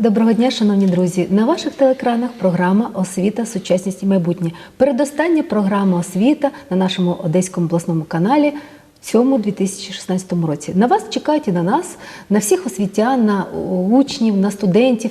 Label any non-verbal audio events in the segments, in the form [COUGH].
Доброго дня, шановні друзі! На ваших телекранах програма Освіта, сучасність і майбутнє. Передостання програма освіта на нашому одеському обласному каналі в цьому 2016 році. На вас чекають і на нас, на всіх освітян, на учнів, на студентів.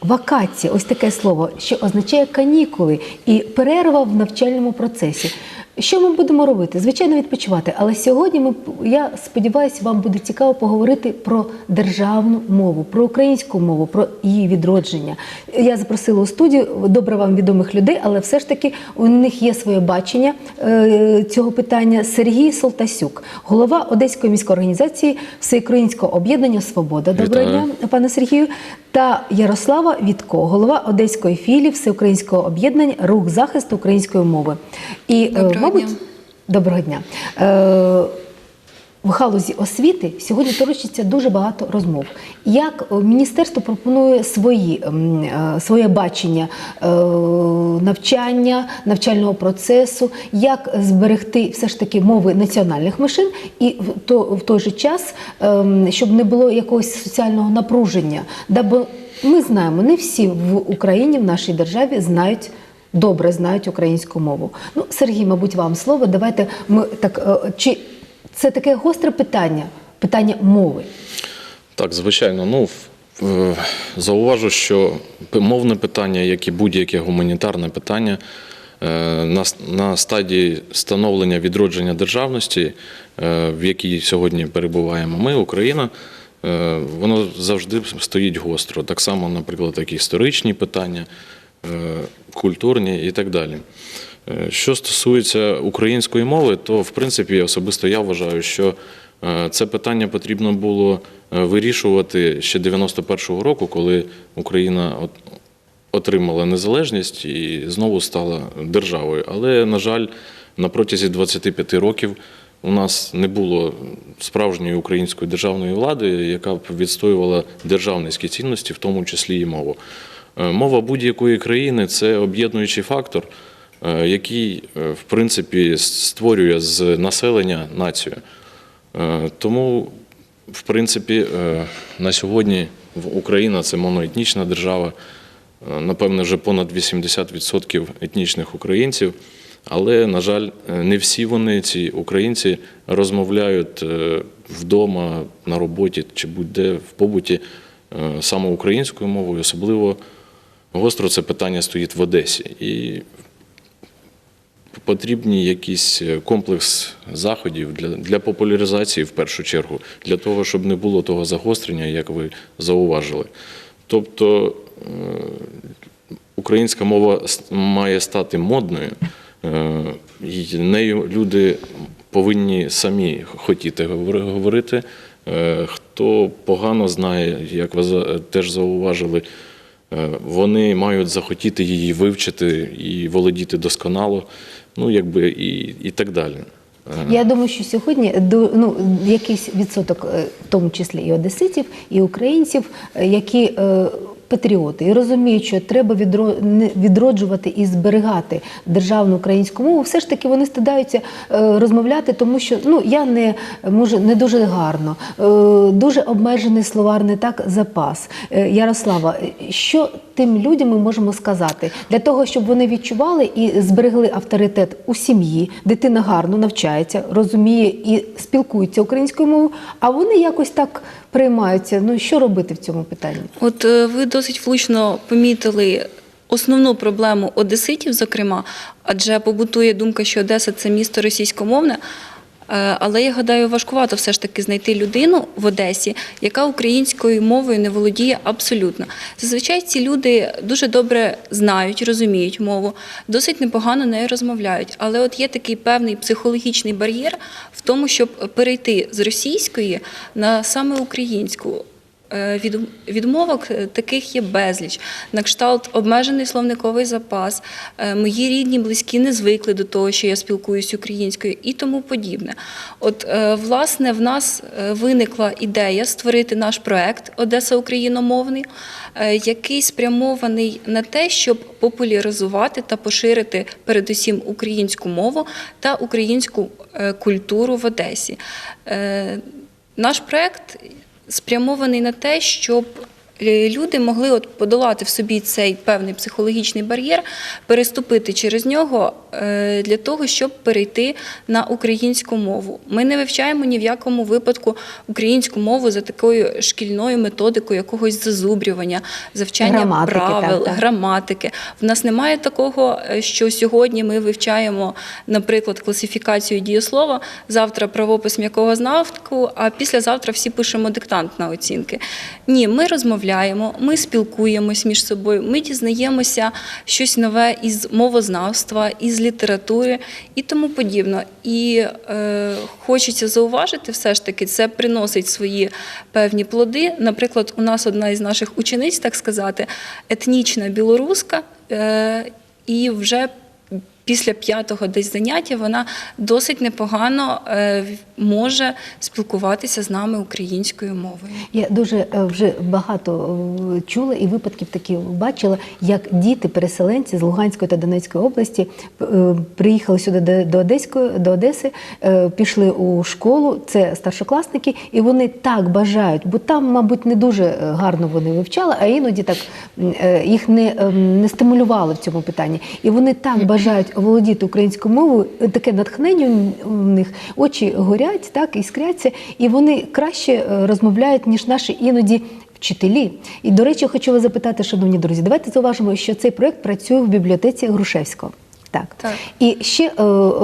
Вакація, ось таке слово, що означає канікули і перерва в навчальному процесі. Що ми будемо робити? Звичайно, відпочивати. Але сьогодні ми я сподіваюся, вам буде цікаво поговорити про державну мову, про українську мову, про її відродження. Я запросила у студію добре вам відомих людей, але все ж таки у них є своє бачення е, цього питання. Сергій Солтасюк, голова Одеської міської організації Всеукраїнського об'єднання Свобода. Доброго дня, пане Сергію. Та Ярослава Вітко, голова Одеської філії Всеукраїнського об'єднання Рух захисту української мови. І, е, Доброго мабуть, дня. доброго дня. Е, в галузі освіти сьогодні точиться дуже багато розмов. Як міністерство пропонує свої, ем, е, своє бачення е, навчання, навчального процесу, як зберегти все ж таки мови національних меншин, і в то- в той же час, ем, щоб не було якогось соціального напруження. Да, бо ми знаємо, не всі в Україні, в нашій державі знають. Добре знають українську мову. Ну, Сергій, мабуть, вам слово. Давайте ми так. е, Чи це таке гостре питання? Питання мови. Так, звичайно. Ну, зауважу, що мовне питання, як і будь-яке гуманітарне питання, е, на, на стадії становлення відродження державності, е, в якій сьогодні перебуваємо ми, Україна, воно завжди стоїть гостро. Так само, наприклад, як історичні питання, культурні і так далі. Е, Що стосується української мови, то в принципі особисто я вважаю, що е, це питання потрібно було е, вирішувати ще 91-го року, коли Україна отримала незалежність і знову стала державою. Але, на жаль, на протязі 25 років у нас не було справжньої української державної влади, яка б відстоювала державницькі цінності, в тому числі і мову. Е, Мова будь-якої країни це об'єднуючий фактор, е, який, е, в принципі, створює з населення націю. Тому, в принципі, на сьогодні Україна це моноетнічна держава, напевне, вже понад 80% етнічних українців. Але, на жаль, не всі вони, ці українці, розмовляють вдома, на роботі чи будь-де в побуті саме українською мовою. Особливо гостро це питання стоїть в Одесі. І потрібні якийсь е, комплекс заходів для, для популяризації в першу чергу, для того, щоб не було того загострення, як ви зауважили. Тобто е, українська мова має стати модною, е, і нею люди повинні самі хотіти говорити. Хто погано знає, як ви теж зауважили, вони мають захотіти її вивчити і володіти досконало, ну якби і, і так далі. Е, Я думаю, що сьогодні ну, якийсь відсоток, е, в тому числі і одеситів, і українців, е, які е, патріоти. І розуміють, що треба відро- відроджувати і зберігати державну українську мову, все ж таки вони стидаються е, розмовляти, тому що ну я не може не дуже гарно, е, дуже обмежений словарний так запас. Е, Ярослава, що тим людям ми можемо сказати для того, щоб вони відчували і зберегли авторитет у сім'ї, дитина гарно навчається, розуміє і спілкується українською мовою, а вони якось так приймаються. Ну що робити в цьому питанні? От е, ви досить влучно помітили основну проблему одеситів, зокрема, адже побутує думка, що Одеса це місто російськомовне. Е, Але я гадаю, важкувато все ж таки знайти людину в Одесі, яка українською мовою не володіє абсолютно. Зазвичай ці люди дуже добре знають, розуміють мову, досить непогано нею розмовляють. Але от є такий певний психологічний бар'єр в тому, щоб перейти з російської на саме українську. Е, Від, відмовок е, таких є безліч. На кшталт обмежений словниковий запас. Е, Мої рідні, близькі не звикли до того, що я спілкуюсь українською і тому подібне. От, власне, в нас виникла ідея створити наш проект Одеса Україномовний, який спрямований на те, щоб популяризувати та поширити передусім українську мову та українську культуру в Одесі. Наш проект спрямований на те, щоб люди могли от подолати в собі цей певний психологічний бар'єр, переступити через нього е, для того, щоб перейти на українську мову. Ми не вивчаємо ні в якому випадку українську мову за такою шкільною методикою якогось зазубрювання, завчання Граматики, правил, так, так. граматики. В нас немає такого, е, що сьогодні ми вивчаємо, наприклад, класифікацію дієслова, завтра правопис м'якого знавку, а післязавтра всі пишемо диктант на оцінки. Ні, ми розмовляємо, ми спілкуємось між собою, ми дізнаємося щось нове із мовознавства, із літератури і тому подібне. І е, хочеться зауважити, все ж таки, це приносить свої певні плоди. Наприклад, у нас одна із наших учениць, так сказати, етнічна білоруска, е, і вже після п'ятого десь заняття вона досить непогано е, може спілкуватися з нами українською мовою. Я дуже е, вже багато е, чула і випадків такі бачила, як діти-переселенці з Луганської та Донецької області приїхали сюди до- Одеської до Одеси, пішли у школу. Це старшокласники, і вони так бажають, бо там, мабуть, не дуже гарно вони вивчали, а іноді так їх не, е, не стимулювали в цьому питанні. І вони так бажають володіти українською мовою, е, таке натхнення у них, очі горять, так іскряться, і вони краще е, розмовляють, ніж наші іноді. Вчителі. І, до речі, хочу вас запитати, шановні друзі, давайте зауважимо, що цей проект працює в бібліотеці Грушевського. Так. Так. І ще е,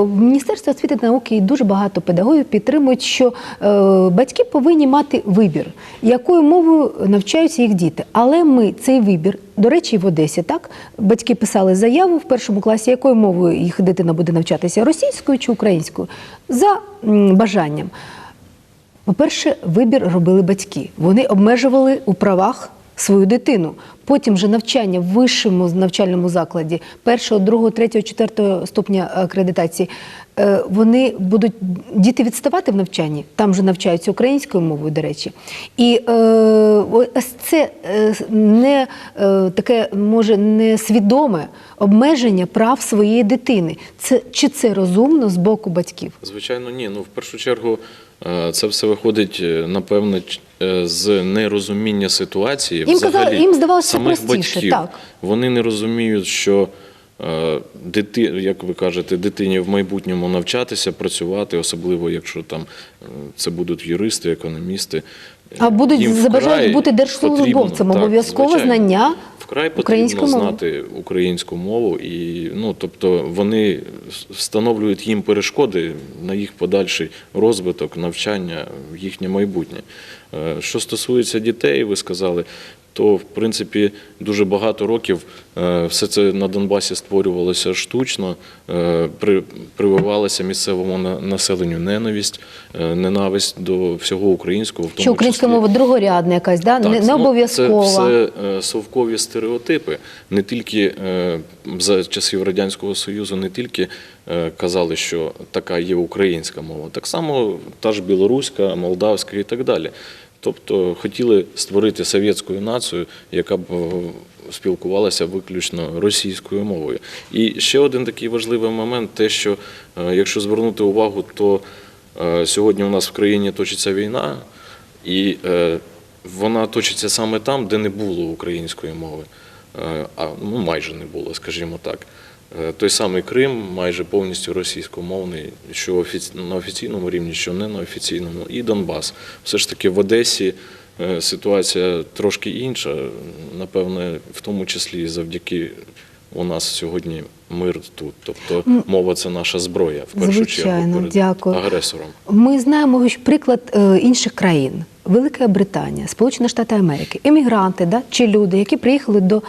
в Міністерстві освіти та науки і дуже багато педагогів підтримують, що е, батьки повинні мати вибір, якою мовою навчаються їх діти. Але ми цей вибір, до речі, в Одесі, так батьки писали заяву в першому класі, якою мовою їх дитина буде навчатися російською чи українською, за бажанням. По-перше, вибір робили батьки. Вони обмежували у правах свою дитину. Потім же навчання в вищому навчальному закладі першого, другого, третього, четвертого ступня акредитації. е, Вони будуть діти відставати в навчанні, там же навчаються українською мовою, до речі. І е, ось це е, не таке, може, несвідоме обмеження прав своєї дитини. Це чи це розумно з боку батьків? Звичайно, ні. Ну, в першу чергу, це все виходить, напевне, з нерозуміння ситуації. Їм казали- їм здавалося самих простіше, батьків. так. Вони не розуміють, що е, дити, як ви кажете, дитині в майбутньому навчатися, працювати, особливо якщо там е, це будуть юристи, економісти. А будуть забажають бути держслужбовцем, обов'язкове обов'язково знання Вкрай потрібно знати українську мову, і ну тобто вони встановлюють їм перешкоди на їх подальший розвиток, навчання, їхнє майбутнє. Е, Що стосується дітей, ви сказали. То в принципі дуже багато років е, все це на Донбасі створювалося штучно, е, при- прививалася місцевому на- населенню ненависть, е, ненависть до всього українського, в тому Що українська числі- мова другорядна якась, да? не, не ну, обов'язкова. Це все совкові стереотипи. Не тільки за часів Радянського Союзу, не тільки казали, що така є українська мова, так само та ж білоруська, молдавська і так далі. Тобто хотіли створити совєтську націю, яка б е, спілкувалася виключно російською мовою. І ще один такий важливий момент: те, що е, якщо звернути увагу, то е, сьогодні у нас в країні точиться війна, і вона точиться саме там, де не було української мови. А ну майже не було, скажімо так. Е, Той самий Крим майже повністю російськомовний, що на офіційному рівні, що не на офіційному, і Донбас. Все ж таки в Одесі е, ситуація трошки інша. Напевне, в тому числі завдяки у нас сьогодні мир тут. Тобто мова це наша зброя в першу Звичайно, чергу перед дякую. агресором. Ми знаємо що приклад е, інших країн. Велика Британія, Сполучені Штати Америки, емігранти, да, чи люди, які приїхали до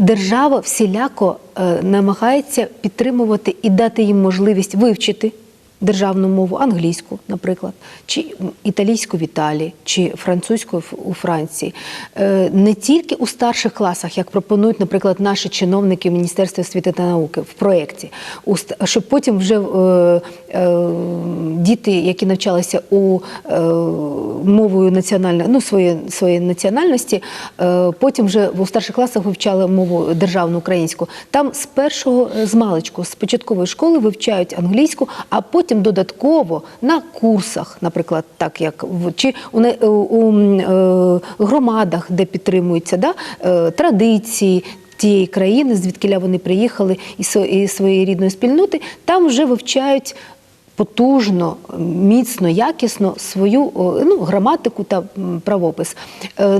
держава всіляко е, намагається підтримувати і дати їм можливість вивчити державну мову, англійську, наприклад, чи італійську в Італії, чи французьку у Франції. Е, Не тільки у старших класах, як пропонують, наприклад, наші чиновники Міністерства освіти та науки в проєкті, щоб потім вже е, е, діти, які навчалися у мовою національної, ну своєї своєї національності, потім вже у старших класах вивчали мову державну українську. Там з першого з маличку, з початкової школи вивчають англійську, а потім потім додатково на курсах, наприклад, так як чи у, не- у, е, громадах, де підтримуються да, е, традиції. Тієї країни, звідки вони приїхали і своєї рідної спільноти, там вже вивчають потужно, міцно, якісно свою ну, граматику та правопис. Е,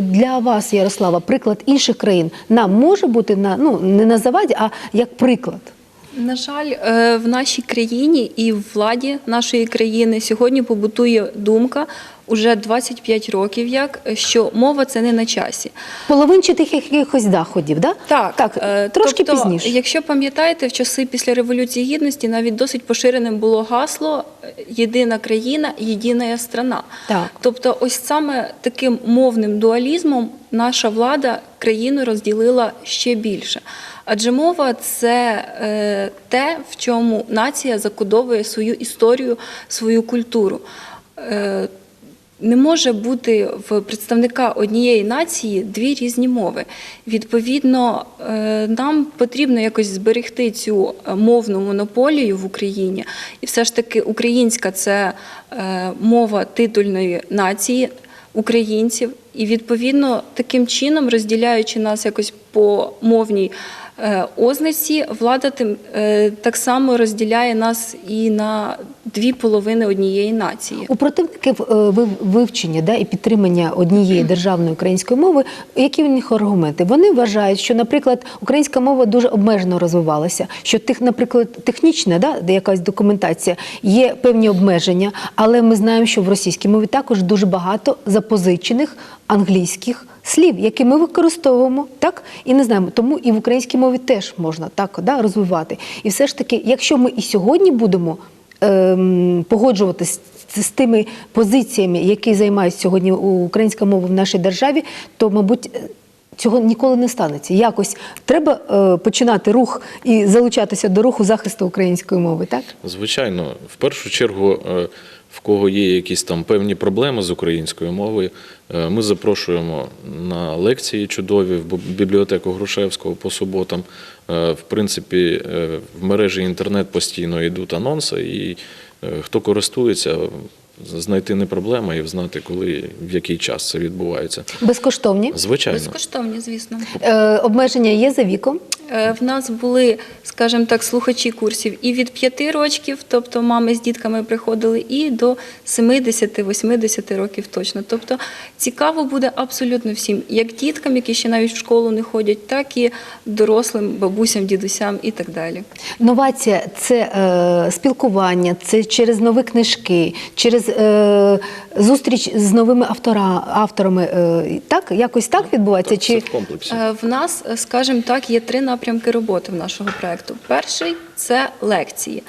для вас, Ярослава, приклад інших країн нам може бути на, ну, не на заваді, а як приклад. На жаль, е, в нашій країні і в владі нашої країни сьогодні побутує думка уже 25 років, як що мова це не на часі. Половинчатих якихось заходів, да? Так, так е, трошки тобто, пізніше. Якщо пам'ятаєте, в часи після Революції Гідності навіть досить поширеним було гасло е, Єдина країна, єдина страна. Так. Тобто, ось саме таким мовним дуалізмом наша влада країну розділила ще більше. Адже мова це е, те, в чому нація закодовує свою історію, свою культуру. Е, не може бути в представника однієї нації дві різні мови. Відповідно, е, нам потрібно якось зберегти цю е, мовну монополію в Україні. І все ж таки українська це е, мова титульної нації українців. І відповідно таким чином, розділяючи нас якось по мовній ознаці, влада тим так само розділяє нас і на дві половини однієї нації. У противників е, вивчення да, і підтримання однієї державної української мови, які в них аргументи? Вони вважають, що, наприклад, українська мова дуже обмежено розвивалася, що тих, наприклад, технічна, да, якась документація, є певні обмеження, але ми знаємо, що в російській мові також дуже багато запозичених англійських слів, які ми використовуємо, так і не знаємо. Тому і в українській мові теж можна так да, розвивати. І все ж таки, якщо ми і сьогодні будемо ем, погоджуватися з тими позиціями, які займають сьогодні українська мова в нашій державі, то, мабуть, цього ніколи не станеться. Якось треба е, починати рух і залучатися до руху захисту української мови, так? Звичайно, в першу чергу, е, в кого є якісь там певні проблеми з українською мовою, е, ми запрошуємо на лекції чудові в бібліотеку Грушевського по суботам. Е, В принципі, е, в мережі інтернет постійно йдуть анонси, і хто користується, знайти не проблема і взнати, коли в який час це відбувається. Безкоштовні. Звичайно. Безкоштовні, звісно. Е, обмеження є за віком. Е, В нас були, скажімо так, слухачі курсів і від 5 років, тобто мами з дітками приходили, і до 70-80 років точно. Тобто цікаво буде абсолютно всім, як діткам, які ще навіть в школу не ходять, так і дорослим, бабусям, дідусям і так далі. Новація це е, спілкування, це через нові книжки, через е, зустріч з новими автора, авторами. Е, так, якось так відбувається? Так, Чи це в комплексі. Е, В нас, е, скажімо так, є три напрямки роботи в нашого проєкту. Перший це лекції.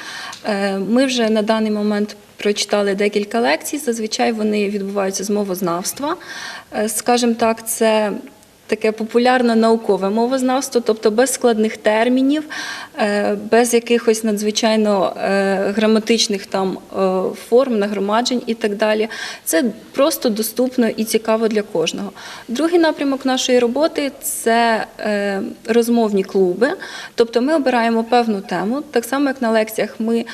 Е, Ми вже на даний момент прочитали декілька лекцій. Зазвичай вони відбуваються з мовознавства. Е, Скажімо так, це таке популярне наукове мовознавство, тобто без складних термінів, е, без якихось надзвичайно е, граматичних там е, форм, нагромаджень і так далі. Це просто доступно і цікаво для кожного. Другий напрямок нашої роботи це розмовні клуби. Тобто ми обираємо певну тему, так само як на лекціях ми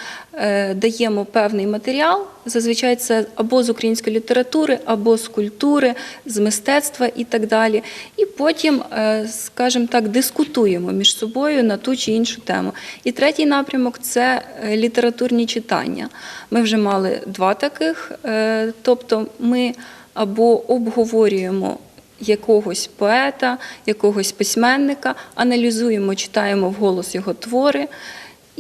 даємо певний матеріал. Зазвичай це або з української літератури, або з культури, з мистецтва і так далі. І потім, е, скажімо так, дискутуємо між собою на ту чи іншу тему. І третій напрямок це е, літературні читання. Ми вже мали два таких. е, Тобто ми або обговорюємо якогось поета, якогось письменника, аналізуємо, читаємо вголос його твори.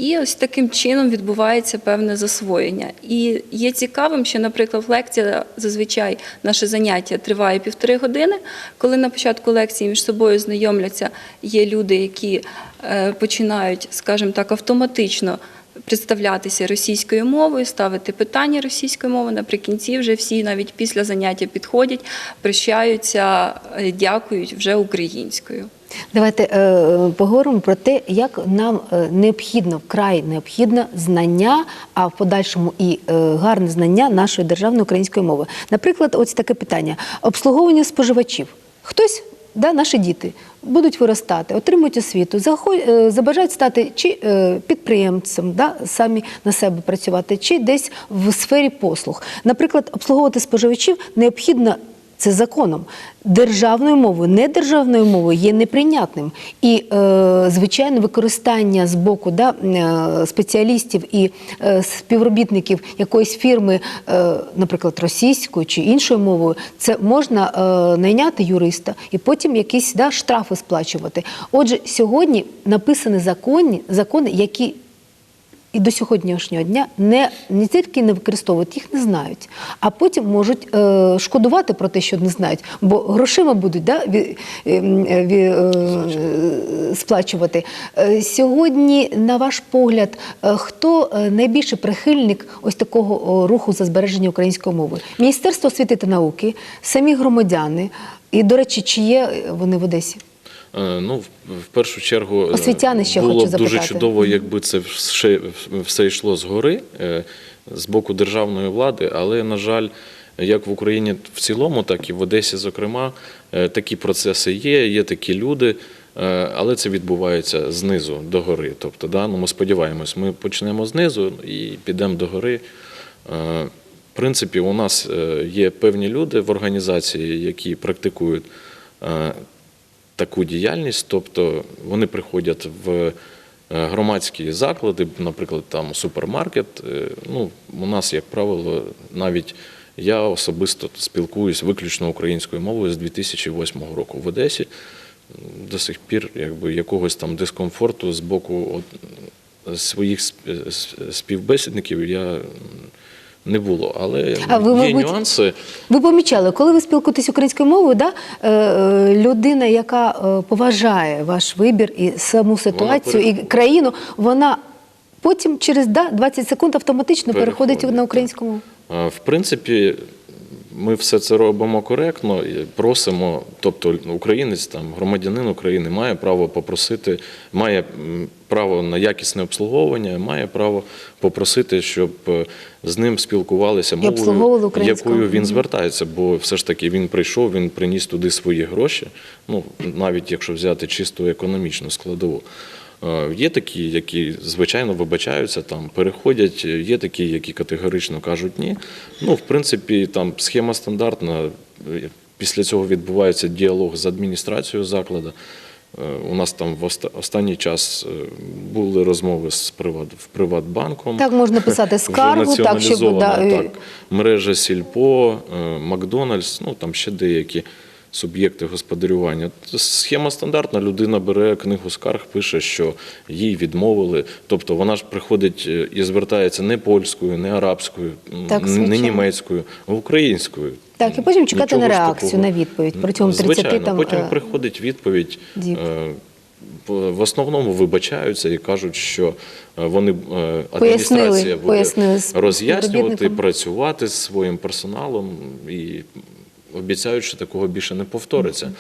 І ось таким чином відбувається певне засвоєння. І є цікавим, що, наприклад, лекція зазвичай наше заняття триває півтори години. Коли на початку лекції між собою знайомляться, є люди, які е, починають, скажімо так, автоматично представлятися російською мовою, ставити питання російською мовою. Наприкінці вже всі навіть після заняття підходять, прощаються, е, дякують вже українською. Давайте е, поговоримо про те, як нам е, необхідно, вкрай необхідно знання, а в подальшому і е, гарне знання нашої державної української мови. Наприклад, ось таке питання: обслуговування споживачів. Хтось да, наші діти будуть виростати, отримують освіту, е, забажають стати чи е, підприємцем, да, самі на себе працювати, чи десь в сфері послуг. Наприклад, обслуговувати споживачів необхідно. Це законом державною мовою, не державною мовою є неприйнятним. І, е, звичайно, використання з боку да, е, спеціалістів і е, співробітників якоїсь фірми, е, наприклад, російською чи іншою мовою, це можна найняти юриста і потім якісь да, штрафи сплачувати. Отже, сьогодні написані закони, закони, які і до сьогоднішнього дня не, не тільки не використовують, їх не знають, а потім можуть е, шкодувати про те, що не знають, бо грошима будуть да, ві, е, ві, е, сплачувати. Е, сьогодні, на ваш погляд, е, хто е, найбільший прихильник ось такого руху за збереження української мови? Міністерство освіти та науки, самі громадяни. І, до речі, чи є вони в Одесі? Е, Ну, в, першу чергу е, Освітяни ще було хочу б дуже чудово, якби це все, все йшло згори е, з боку державної влади, але на жаль, як в Україні в цілому, так і в Одесі, зокрема, такі процеси є, є такі люди. Але це відбувається знизу до гори. Тобто, да, ну, ми сподіваємось, ми почнемо знизу і підемо до гори. В принципі, у нас є певні люди в організації, які практикують таку діяльність, тобто вони приходять в е, громадські заклади, наприклад, там супермаркет. Е, Ну, у нас, як правило, навіть я особисто спілкуюсь виключно українською мовою з 2008 року в Одесі. До сих пір якби, якогось там дискомфорту з боку своїх співбесідників я не було. Але А ви, є мабуть, нюанси. Ви помічали, коли ви спілкуєтесь українською мовою, да, е, е, людина, яка е, поважає ваш вибір і саму ситуацію, і країну, вона потім через да, 20 секунд автоматично переходить, Переходить, на українську мову. В принципі, ми все це робимо коректно і просимо, тобто українець, там, громадянин України має право попросити, має право на якісне обслуговування, має право попросити, щоб е, з ним спілкувалися мовою, якою він звертається, бо все ж таки він прийшов, він приніс туди свої гроші, ну, навіть якщо взяти чисто економічну складову. Е, Є такі, які звичайно вибачаються, там переходять. Є такі, які категорично кажуть ні. Ну, в принципі, там схема стандартна. Е, Після цього відбувається діалог з адміністрацією закладу. Е, У нас там в оста- останній час е, були розмови з Приват, Приватбанком. Так можна писати [LAUGHS] скаргу, так, щоб да, так. мережа Сільпо, е, Макдональдс, ну там ще деякі суб'єкти господарювання. Схема стандартна. Людина бере книгу скарг, пише, що їй відмовили. Тобто вона ж приходить е, і звертається не польською, не арабською, Так, не німецькою, а українською. Так, і потім чекати Нічого на реакцію, такого. на відповідь протягом 30 Звичайно, там, потім е, приходить відповідь. діб. е, В основному вибачаються і кажуть, що вони е, Пояснили, адміністрація буде пояснили роз'яснювати, працювати з своїм персоналом і обіцяють, що такого більше не повториться.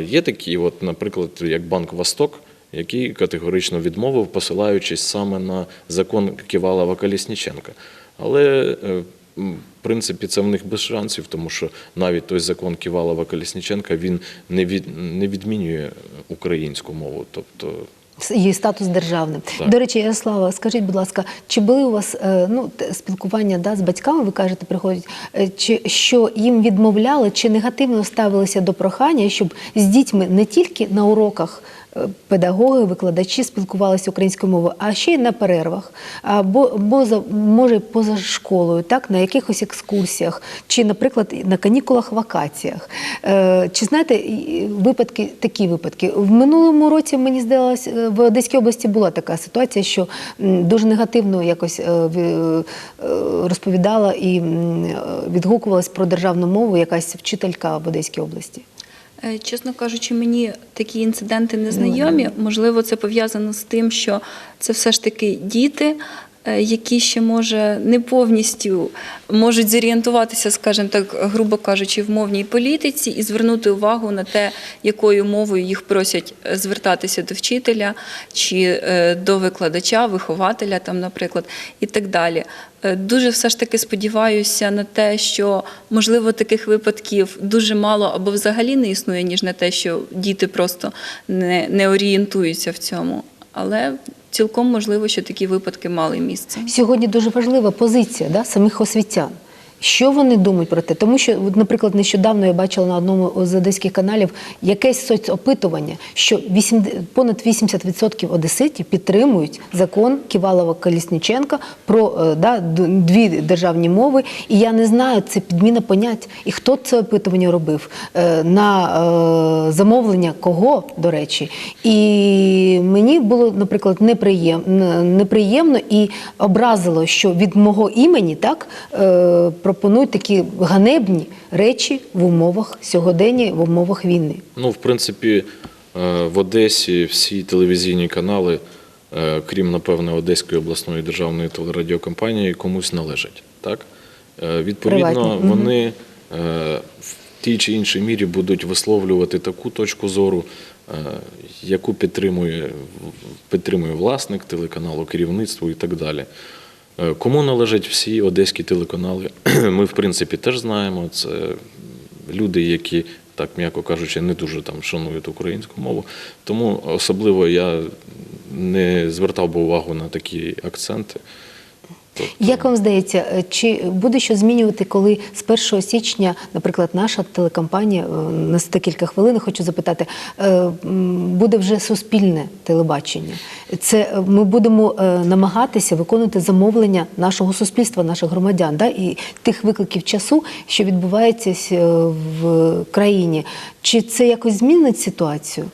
Є такі, от, наприклад, як Банк Восток, який категорично відмовив, посилаючись саме на закон Ківалова Колісніченка. Але е, в принципі це в них без шансів, тому що навіть той закон Ківалова Колісніченка він не від не відмінює українську мову. Тобто її статус державним. Так. До речі, Ярослава, скажіть, будь ласка, чи були у вас е, ну, спілкування да, з батьками, ви кажете, приходять, е, чи що їм відмовляли, чи негативно ставилися до прохання, щоб з дітьми не тільки на уроках педагоги, викладачі спілкувалися українською мовою, а ще й на перервах, або, за, може поза школою, так, на якихось екскурсіях, чи, наприклад, на канікулах, вакаціях. Е, Чи знаєте випадки, такі випадки? В минулому році мені здалося, е, в Одеській області була така ситуація, що дуже негативно якось е, ві- розповідала і відгукувалась про державну мову якась вчителька в Одеській області. Е, Чесно кажучи, мені такі інциденти не знайомі. Можливо, це пов'язано з тим, що це все ж таки діти. Е, які ще може не повністю можуть зорієнтуватися, скажімо так, грубо кажучи, в мовній політиці і звернути увагу на те, якою мовою їх просять е, звертатися до вчителя чи е, до викладача, вихователя, там, наприклад, і так далі. Дуже все ж таки сподіваюся на те, що можливо таких випадків дуже мало або взагалі не існує, ніж на те, що діти просто не, не орієнтуються в цьому. Але цілком можливо, що такі випадки мали місце. Сьогодні дуже важлива позиція да, самих освітян. Що вони думають про те? Тому що, наприклад, нещодавно я бачила на одному з одеських каналів якесь соцопитування, що 8, понад 80% одеситів підтримують закон Ківалова Колісніченка про е, да, дві державні мови. І я не знаю, це підміна понять. І хто це опитування робив? Е, На е, замовлення кого, до речі. І мені було, наприклад, неприємно, неприємно і образило, що від мого імені так пропонують такі ганебні речі в умовах сьогодення, в умовах війни. Ну, в принципі, е, в Одесі всі телевізійні канали, е, крім, напевне, Одеської обласної державної телерадіокомпанії, комусь належать. Так? Е, Відповідно, Приватні, вони в тій чи іншій мірі будуть висловлювати таку точку зору, яку підтримує, підтримує власник телеканалу, керівництво і так далі. Е, Кому належать всі одеські телеканали, [CLEARS THROAT] ми, в принципі, теж знаємо. Це люди, які, так м'яко кажучи, не дуже там шанують українську мову. Тому особливо я не звертав би увагу на такі акценти. Тобто, Як вам здається, е, чи буде що змінювати, коли з 1 січня, наприклад, наша телекомпанія е, на декілька хвилин хочу запитати, е, буде вже суспільне телебачення? Це ми будемо намагатися виконувати замовлення нашого суспільства, наших громадян, да, і тих викликів часу, що відбувається в країні. Чи це якось змінить ситуацію?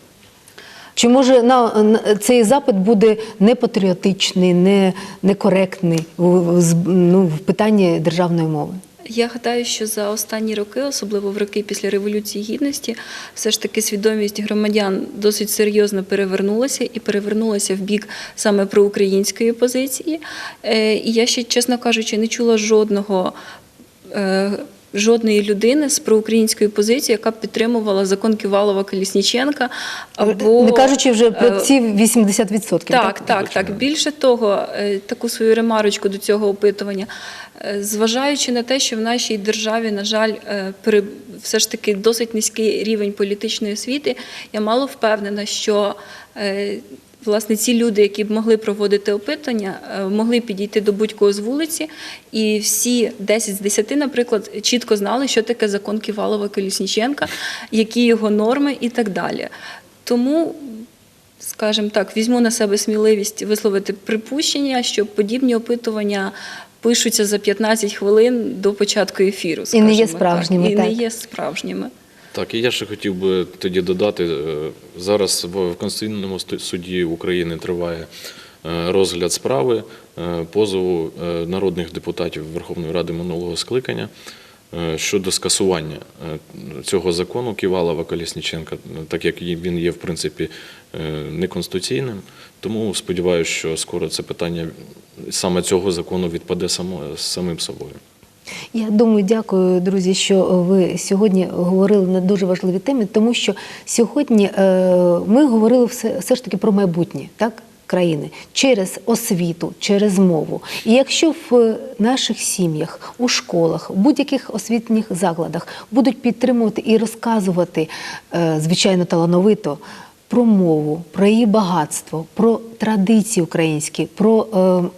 Чи може на, на цей запит буде не патріотичний, не некоректний в, ну, в питанні державної мови? Я гадаю, що за останні роки, особливо в роки після Революції Гідності, все ж таки свідомість громадян досить серйозно перевернулася і перевернулася в бік саме проукраїнської позиції. Е, І я ще, чесно кажучи, не чула жодного. Е, Жодної людини з проукраїнської позиції, яка б підтримувала закон Ківалова Колісніченка, або не кажучи вже про е, ці 80%. так, так, так. Більше того, е, таку свою ремарочку до цього опитування. Е, Зважаючи на те, що в нашій державі, на жаль, е, пере- все ж таки досить низький рівень політичної освіти, я мало впевнена, що е, власне ці люди, які б могли проводити опитування, е, могли підійти до будь-кого з вулиці, і всі 10 з 10, наприклад, чітко знали, що таке закон Ківалова Колісніченка, які його норми і так далі. Тому скажімо так, візьму на себе сміливість висловити припущення, що подібні опитування пишуться за 15 хвилин до початку ефіру. І не є справжніми, так. І не є справжніми. Так, і я ще хотів би тоді додати, е, зараз в Конституційному суді України триває е, розгляд справи е, позову народних депутатів Верховної Ради минулого скликання щодо скасування цього закону Ківалова Колісніченка, так як він є в принципі неконституційним. Тому сподіваюся, що скоро це питання саме цього закону відпаде самим собою. Я думаю, дякую, друзі, що ви сьогодні говорили на дуже важливі теми, тому що сьогодні е, ми говорили все, все ж таки про майбутнє, так? країни через освіту, через мову. І якщо в наших сім'ях, у школах, в будь-яких освітніх закладах будуть підтримувати і розказувати, е, звичайно, талановито про мову, про її багатство, про традиції українські, про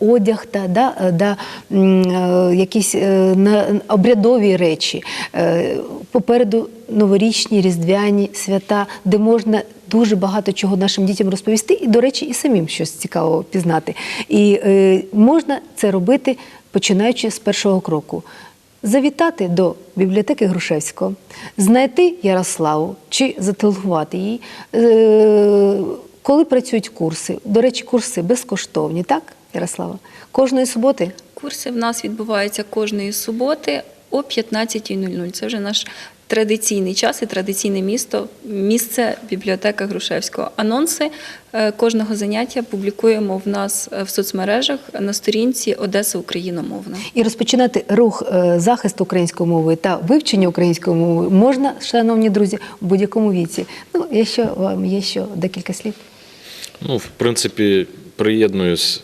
е, одяг та да, е, да, е, якісь е, на, обрядові речі. Е, попереду новорічні, різдвяні свята, де можна дуже багато чого нашим дітям розповісти, і, до речі, і самим щось цікавого пізнати. І е, можна це робити починаючи з першого кроку завітати до бібліотеки Грушевського, знайти Ярославу чи зателефонувати їй. Е, Коли працюють курси, до речі, курси безкоштовні, так, Ярослава? Кожної суботи? Курси в нас відбуваються кожної суботи о 15.00. Це вже наш традиційний час і традиційне місто, місце бібліотека Грушевського. Анонси е, кожного заняття публікуємо в нас е, в соцмережах на сторінці Одеса Україномовна. І розпочинати рух е, захисту української мови та вивчення української мови можна, шановні друзі, в будь-якому віці. Ну, якщо вам є ще декілька слів. Ну, в принципі, приєднуюсь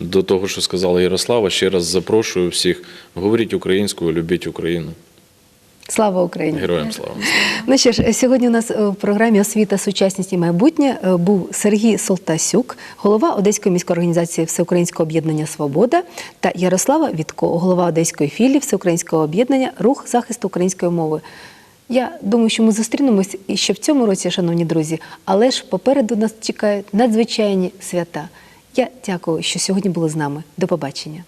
до того, що сказала Ярослава. Ще раз запрошую всіх. Говоріть українською, любіть Україну. Слава Україні! Героям слава! Ну що ж, сьогодні у нас е, в програмі Освіта, сучасність і майбутнє е, був Сергій Солтасюк, голова Одеської міської організації Всеукраїнського об'єднання Свобода та Ярослава Вітко, голова Одеської філії Всеукраїнського об'єднання Рух захисту української мови. Я думаю, що ми зустрінемось і ще в цьому році, шановні друзі, але ж попереду нас чекають надзвичайні свята. Я дякую, що сьогодні були з нами. До побачення.